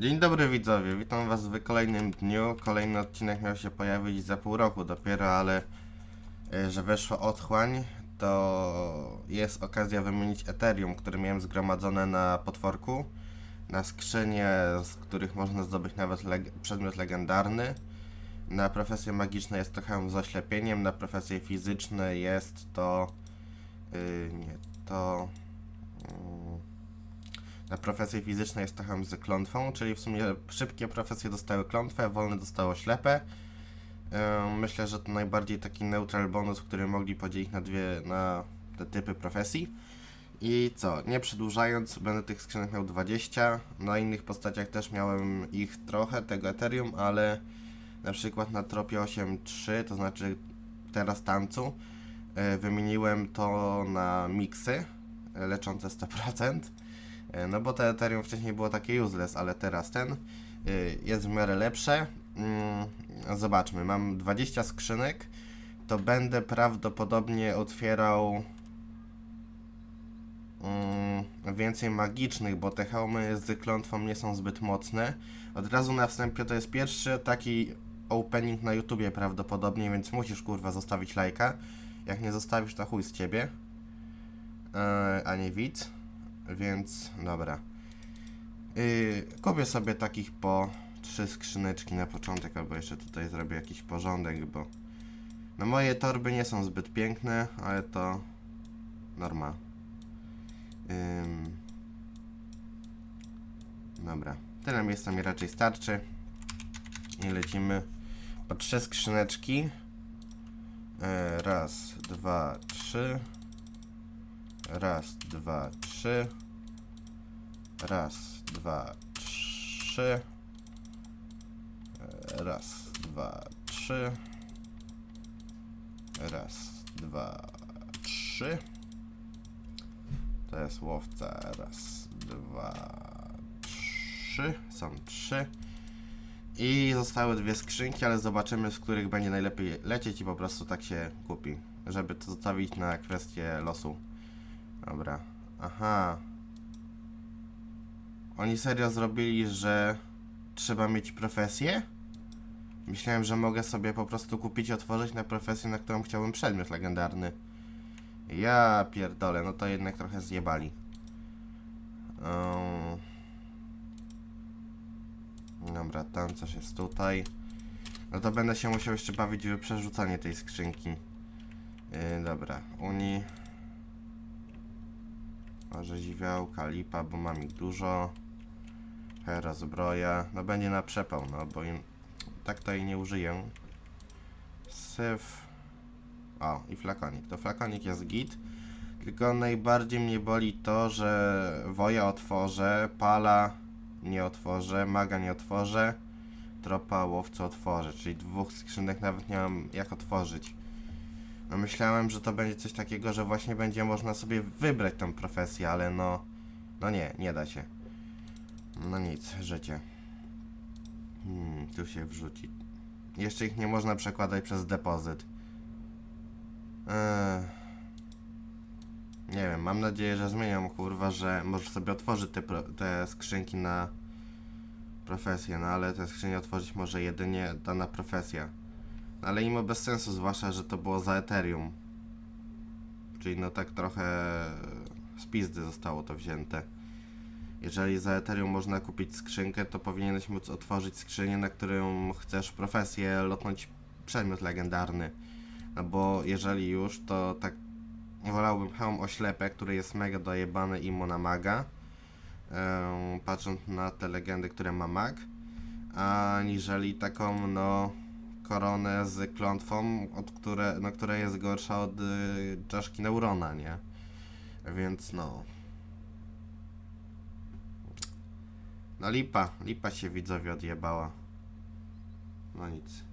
Dzień dobry widzowie, witam was w kolejnym dniu. Kolejny odcinek miał się pojawić za pół roku dopiero, ale e, że weszła otchłań, to jest okazja wymienić Ethereum, które miałem zgromadzone na potworku, na skrzynie, z których można zdobyć nawet leg przedmiot legendarny. Na profesje magiczne jest to hełm z oślepieniem, na profesje fizyczne jest to... Yy, nie, to... profesje fizyczne jest hełm z klątwą, czyli w sumie szybkie profesje dostały klątwę, wolne dostało ślepe. Ym, Myślę, że to najbardziej taki neutral bonus, który mogli podzielić na dwie, na te typy profesji. I co, nie przedłużając, będę tych skrzynek miał 20. Na innych postaciach też miałem ich trochę, tego Ethereum, ale na przykład na tropie 8.3, to znaczy teraz tancu, y, wymieniłem to na miksy y, leczące 100%. E, No bo te Ethereum wcześniej było takie useless, ale teraz ten y, jest w miarę lepsze. Mm, Zobaczmy, mam 20 skrzynek, to będę prawdopodobnie otwierał mm, więcej magicznych, bo te hełmy z klątwą nie są zbyt mocne. Od razu na wstępie to jest pierwszy taki opening na YouTubie prawdopodobnie, więc musisz kurwa zostawić lajka. Jak nie zostawisz, to chuj z ciebie. E, a nie widz. Więc dobra. Yy, kupię sobie takich po trzy skrzyneczki na początek, albo jeszcze tutaj zrobię jakiś porządek, bo no moje torby nie są zbyt piękne, ale to norma. Ym... Dobra, tyle miejsca mi raczej starczy. I lecimy po trzy skrzyneczki. E, raz, dwa, trzy. Raz, dwa, trzy. Raz, dwa, trzy. E, Raz, dwa, trzy. Raz, dwa, trzy. To jest łowca. Raz, dwa, trzy. Są trzy. I zostały dwie skrzynki, ale zobaczymy, z których będzie najlepiej lecieć i po prostu tak się kupi. Żeby to zostawić na kwestię losu. Dobra. Aha. Oni serio zrobili, że trzeba mieć profesję? Myślałem, że mogę sobie po prostu kupić i otworzyć na profesję, na którą chciałbym przedmiot legendarny. Ja pierdolę, no to jednak trochę zjebali. Um. Dobra, tam coś jest tutaj. No to będę się musiał jeszcze bawić w przerzucanie tej skrzynki. Yy, dobra, Uni. Orzeźwiałka, lipa, bo mam ich dużo. Hera, zbroja. No będzie na przepał, no bo im, tak to jej nie użyję. Syf. O, i flakonik. To flakonik jest git. Tylko najbardziej mnie boli to, że woja otworzę, pala nie otworzę, maga nie otworzę, tropa łowcy otworzę. Czyli dwóch skrzynek nawet nie mam jak otworzyć. No myślałem, że to będzie coś takiego, że właśnie będzie można sobie wybrać tą profesję, ale no... No nie, nie da się. No nic, życie. Hmm, tu się wrzuci. Jeszcze ich nie można przekładać przez depozyt. Eee. Nie wiem, mam nadzieję, że zmienią, kurwa, że możesz sobie otworzyć te, te skrzynki na profesję, no ale te skrzynie otworzyć może jedynie dana profesja. Ale mimo bez sensu, zwłaszcza, że to było za Ethereum. Czyli no tak trochę z pizdy zostało to wzięte. Jeżeli za Ethereum można kupić skrzynkę, to powinieneś móc otworzyć skrzynię, na którą chcesz profesję lotnąć przedmiot legendarny. No bo jeżeli już, to tak wolałbym hełm oślepę, który jest mega dojebany i na maga. Em, patrząc na te legendy, które ma mag. Aniżeli taką, no koronę z klątwą, od które, no, która jest gorsza od y, czaszki neurona, nie? Więc no. No lipa, lipa się widzowie odjebała. No nic.